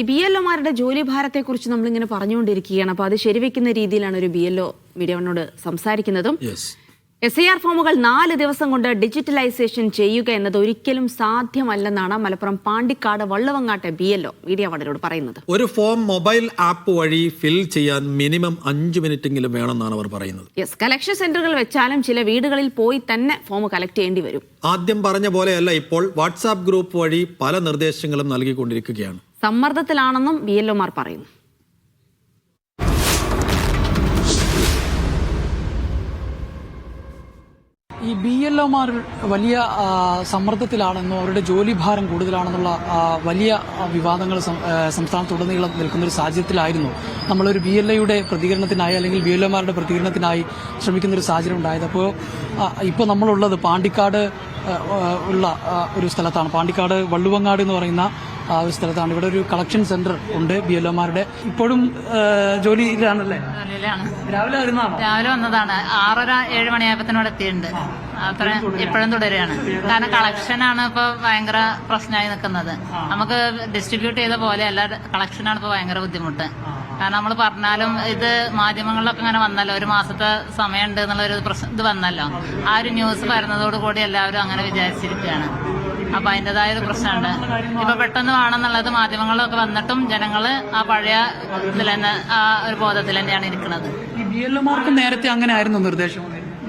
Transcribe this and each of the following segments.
ഈ B L ഒമാരുടെ ജോലി ഭാരത്തെക്കുറിച്ച് നമ്മളിങ്ങനെ പറഞ്ഞുകൊണ്ടിരിക്കുകയാണ്. അപ്പോൾ അത് ശരിവെക്കുന്ന രീതിയിലാണ് ഒരു ബി എൽ ഒ മീഡിയ സംസാരിക്കുന്നതും. എസ് ഐ ആർ ഫോമുകൾ നാല് ദിവസം കൊണ്ട് ഡിജിറ്റലൈസേഷൻ ചെയ്യുക എന്നത് ഒരിക്കലും സാധ്യമല്ലെന്നാണ് മലപ്പുറം പാണ്ടിക്കാട് വള്ളവങ്ങാട്ടെ ബി എൽ ഒ മീഡിയ പറയുന്നത്. ഒരു ഫോം മൊബൈൽ ആപ്പ് വഴി ഫിൽ ചെയ്യാൻ മിനിമം അഞ്ച് മിനിറ്റെങ്കിലും വേണമെന്നാണ് അവർ പറയുന്നത്. യെസ് കലക്ഷൻ സെന്ററുകൾ വെച്ചാലും ചില വീടുകളിൽ പോയി തന്നെ ഫോം കളക്ട് ചെയ്യേണ്ടി വരും. ആദ്യം പറഞ്ഞ പോലെയല്ല ഇപ്പോൾ വാട്സാപ്പ് ഗ്രൂപ്പ് വഴി പല നിർദ്ദേശങ്ങളും നൽകിക്കൊണ്ടിരിക്കുകയാണ്. സമ്മർദ്ദത്തിലാണെന്നും ബി എൽ ഒമാർ പറയുന്നു ഈ ബി എൽ ഒമാർ വലിയ സമ്മർദ്ദത്തിലാണെന്നും അവരുടെ ജോലി ഭാരം കൂടുതലാണെന്നുള്ള വലിയ വിവാദങ്ങൾ സംസ്ഥാനത്തുടനീളം നിൽക്കുന്ന ഒരു സാഹചര്യത്തിലായിരുന്നു നമ്മളൊരു ബി എൽ എയുടെ പ്രതികരണത്തിനായി അല്ലെങ്കിൽ ബി എൽ ഒമാരുടെ പ്രതികരണത്തിനായി ശ്രമിക്കുന്ന ഒരു സാഹചര്യം ഉണ്ടായത്. അപ്പോൾ ഇപ്പോൾ നമ്മളുള്ളത് പാണ്ടിക്കാട് ഉള്ള ഒരു സ്ഥലത്താണ്. പാണ്ടിക്കാട് വള്ളുവങ്ങാട് എന്ന് പറയുന്ന ആ ഒരു സ്ഥലത്താണ്. ഇവിടെ ഒരു കളക്ഷൻ സെന്റർ ഉണ്ട് ബി എൽ ഒമാരുടെ ഇപ്പോഴും ജോലിയിലാണല്ലേ ജോലിയിലാണ് രാവിലെ വരുന്നതാണോ? രാവിലെ വന്നതാണ്. ആറര ഏഴ് മണിയായപ്പത്തിനോട് എത്തിയിട്ടുണ്ട്. അത്ര ഇപ്പോഴും തുടരുകയാണ്. കാരണം കളക്ഷനാണ് ഇപ്പൊ ഭയങ്കര പ്രശ്നമായി നിൽക്കുന്നത്. നമുക്ക് ഡിസ്ട്രിബ്യൂട്ട് ചെയ്ത പോലെ പോലെയല്ല കളക്ഷനാണ് ഇപ്പൊ ഭയങ്കര ബുദ്ധിമുട്ട്. കാരണം നമ്മൾ പറഞ്ഞാലും ഇത് മാധ്യമങ്ങളിലൊക്കെ ഇങ്ങനെ വന്നല്ലോ ഒരു മാസത്തെ സമയമുണ്ട് എന്നുള്ള ഒരു പ്രശ്നം ഇത് വന്നല്ലോ. ആ ഒരു ന്യൂസ് വരുന്നതോട് കൂടി എല്ലാവരും അങ്ങനെ വിചാരിച്ചിരിക്കുകയാണ്. അപ്പൊ അതിന്റേതായ ഒരു പ്രശ്നമുണ്ട്. ഇപ്പൊ പെട്ടെന്ന് വേണമെന്നുള്ളത് മാധ്യമങ്ങളിലൊക്കെ വന്നിട്ടും ജനങ്ങൾ ആ പഴയ ഇതിൽ തന്നെ ആ ഒരു ബോധത്തിൽ തന്നെയാണ് ഇരിക്കുന്നത് നേരത്തെ അങ്ങനെ ആയിരുന്നു നിർദ്ദേശം.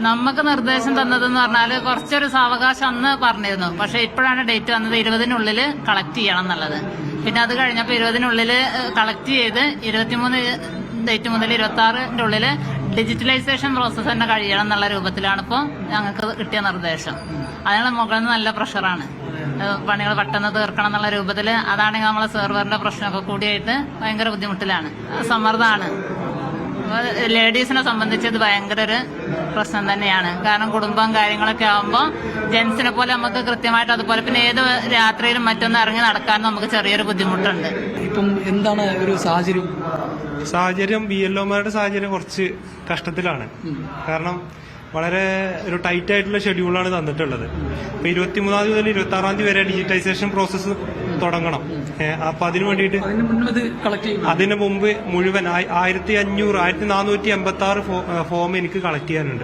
നമുക്ക് നിർദ്ദേശം തന്നതെന്ന് പറഞ്ഞാൽ കുറച്ചൊരു സാവകാശം അന്ന് പറഞ്ഞിരുന്നു. പക്ഷെ ഇപ്പോഴാണ് ഡേറ്റ് വന്നത് ഇരുപതിനുള്ളിൽ കളക്ട് ചെയ്യണം എന്നുള്ളത്. പിന്നെ അത് കഴിഞ്ഞപ്പോൾ ഇരുപതിനുള്ളിൽ കളക്ട് ചെയ്ത് ഇരുപത്തിമൂന്ന് ഡേറ്റ് മുതൽ ഇരുപത്തി ആറിന്റെ ഉള്ളിൽ ഡിജിറ്റലൈസേഷൻ പ്രോസസ്സ് തന്നെ കഴിയണം എന്നുള്ള രൂപത്തിലാണ് ഇപ്പോൾ ഞങ്ങൾക്ക് കിട്ടിയ നിർദ്ദേശം. അതിനുള്ള മുകളിൽ നല്ല പ്രഷറാണ് പണികൾ പെട്ടെന്ന് തീർക്കണം എന്നുള്ള രൂപത്തിൽ അതാണെങ്കിൽ നമ്മളെ സെർവറിന്റെ പ്രശ്നമൊക്കെ കൂടിയായിട്ട് ഭയങ്കര ബുദ്ധിമുട്ടിലാണ്. സമ്മർദ്ദമാണ്. ലേഡീസിനെ സംബന്ധിച്ച് ഇത് ഭയങ്കര ഒരു പ്രശ്നം തന്നെയാണ്. കാരണം കുടുംബം കാര്യങ്ങളൊക്കെ ആകുമ്പോൾ ജെൻസിനെ പോലെ നമുക്ക് കൃത്യമായിട്ട് അതുപോലെ പിന്നെ ഏത് രാത്രിയിലും മറ്റൊന്ന് ഇറങ്ങി നടക്കാൻ നമുക്ക് ചെറിയൊരു ബുദ്ധിമുട്ടുണ്ട്. ഇപ്പം എന്താണ് ഒരു സാഹചര്യം? സാഹചര്യം ബി എൽ ഒമാരുടെ സാഹചര്യം കുറച്ച് കഷ്ടത്തിലാണ്. കാരണം വളരെ ഒരു ടൈറ്റ് ആയിട്ടുള്ള ഷെഡ്യൂളാണ് തന്നിട്ടുള്ളത്. ഇപ്പൊ ഇരുപത്തിമൂന്നാം തീയതി മുതൽ ഇരുപത്തി ആറാം തീയതി വരെ ഡിജിറ്റൈസേഷൻ പ്രോസസ്സ് തുടങ്ങണം. അപ്പൊ അതിനു വേണ്ടിയിട്ട് അതിനു മുമ്പ് മുഴുവൻ ആയി- ആയിരത്തി അഞ്ഞൂറ് ആയിരത്തി നാനൂറ്റി എൺപത്തി ആറ് ഫോം എനിക്ക് കളക്ട് ചെയ്യാനുണ്ട്.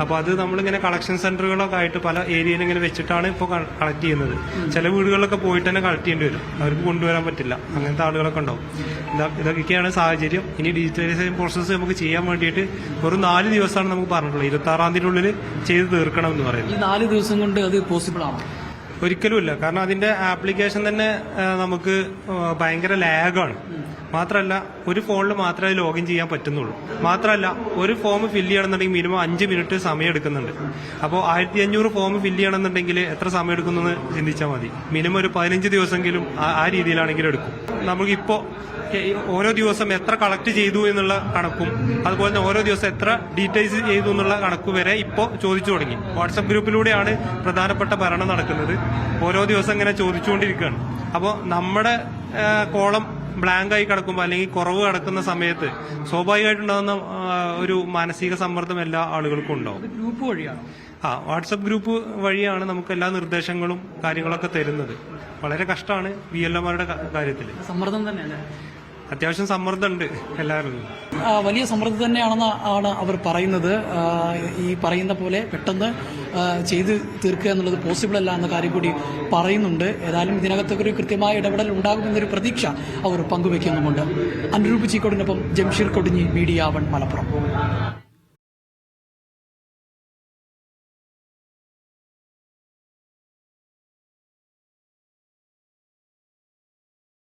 അപ്പൊ അത് നമ്മളിങ്ങനെ കളക്ഷൻ സെന്ററുകളൊക്കെ ആയിട്ട് പല ഏരിയയിൽ ഇങ്ങനെ വെച്ചിട്ടാണ് ഇപ്പോൾ കളക്ട് ചെയ്യുന്നത്. ചില വീടുകളിലൊക്കെ പോയിട്ട് തന്നെ കളക്ട് ചെയ്യേണ്ടി വരും. അവർക്ക് കൊണ്ടുവരാൻ പറ്റില്ല. അങ്ങനത്തെ ആളുകളൊക്കെ ഉണ്ടാവും. ഇതൊക്കെയാണ് സാഹചര്യം. ഇനി ഡിജിറ്റലൈസേഷൻ പ്രോസസ്സ് നമുക്ക് ചെയ്യാൻ വേണ്ടിയിട്ട് ഒരു നാല് ദിവസമാണ് നമുക്ക് പറഞ്ഞിട്ടുള്ളത്. ഇരുപത്തി ആറാം തീയതി ഉള്ളിൽ ചെയ്ത് തീർക്കണം എന്ന് പറയുന്നത്. ഈ നാല് ദിവസം കൊണ്ട് അത് പോസിബിൾ ആണ്? ഒരിക്കലുമില്ല. കാരണം അതിന്റെ ആപ്ലിക്കേഷൻ തന്നെ നമുക്ക് ഭയങ്കര ലാഗാണ്. മാത്രമല്ല ഒരു ഫോണിൽ മാത്രമേ ലോഗിൻ ചെയ്യാൻ പറ്റുന്നുള്ളൂ. മാത്രമല്ല ഒരു ഫോം ഫില്ല് ചെയ്യണമെന്നുണ്ടെങ്കിൽ മിനിമം അഞ്ച് മിനിറ്റ് സമയം എടുക്കുന്നുണ്ട് അപ്പോൾ ആയിരത്തി അഞ്ഞൂറ് ഫോം ഫില്ല് ചെയ്യണമെന്നുണ്ടെങ്കിൽ എത്ര സമയം എടുക്കുന്നെന്ന് ചിന്തിച്ചാൽ മതി. മിനിമം ഒരു പതിനഞ്ച് ദിവസമെങ്കിലും ആ രീതിയിലാണെങ്കിലും എടുക്കും. നമുക്കിപ്പോൾ ഓരോ ദിവസം എത്ര കളക്ട് ചെയ്തു എന്നുള്ള കണക്കും അതുപോലെ തന്നെ ഓരോ ദിവസം എത്ര ഡീറ്റെയിൽസ് ചെയ്തു എന്നുള്ള കണക്ക് വരെ ഇപ്പോൾ ചോദിച്ചു തുടങ്ങി. വാട്സപ്പ് ഗ്രൂപ്പിലൂടെയാണ് പ്രധാനപ്പെട്ട ഭരണം നടക്കുന്നത്. ഓരോ ദിവസം ഇങ്ങനെ ചോദിച്ചുകൊണ്ടിരിക്കുകയാണ്. അപ്പോൾ നമ്മുടെ കോളം ബ്ലാങ്ക് ആയി കിടക്കുമ്പോൾ അല്ലെങ്കിൽ കുറവ് കിടക്കുന്ന സമയത്ത് സ്വാഭാവികമായിട്ടുണ്ടാകുന്ന ഒരു മാനസിക സമ്മർദ്ദം എല്ലാ ആളുകൾക്കും ഉണ്ടാവും. ഗ്രൂപ്പ് വഴിയാണ്. ആ വാട്സപ്പ് ഗ്രൂപ്പ് വഴിയാണ് നമുക്ക് എല്ലാ നിർദ്ദേശങ്ങളും കാര്യങ്ങളൊക്കെ തരുന്നത്. വളരെ കഷ്ടമാണ് വി എൽ എമാരുടെ കാര്യത്തിൽ സമ്മർദ്ദം തന്നെയല്ലേ? അത്യാവശ്യം സമ്മർദ്ദമുണ്ട് എല്ലാവരും വലിയ സമ്മർദ്ദം തന്നെയാണെന്ന് ആണ് അവർ പറയുന്നത്. ഈ പറയുന്ന പോലെ പെട്ടെന്ന് ചെയ്ത് തീർക്കുക എന്നുള്ളത് പോസിബിൾ അല്ല എന്ന കാര്യം കൂടി പറയുന്നുണ്ട്. ഏതായാലും ഇതിനകത്തൊക്കെ ഒരു കൃത്യമായ ഇടപെടൽ ഉണ്ടാകുമെന്നൊരു പ്രതീക്ഷ അവർ പങ്കുവെക്കുന്നുമുണ്ട്. അനുരൂപ് ചീക്കോടിനൊപ്പം ജംഷീർ കൊടിഞ്ഞി മീഡിയ വൺ മലപ്പുറം.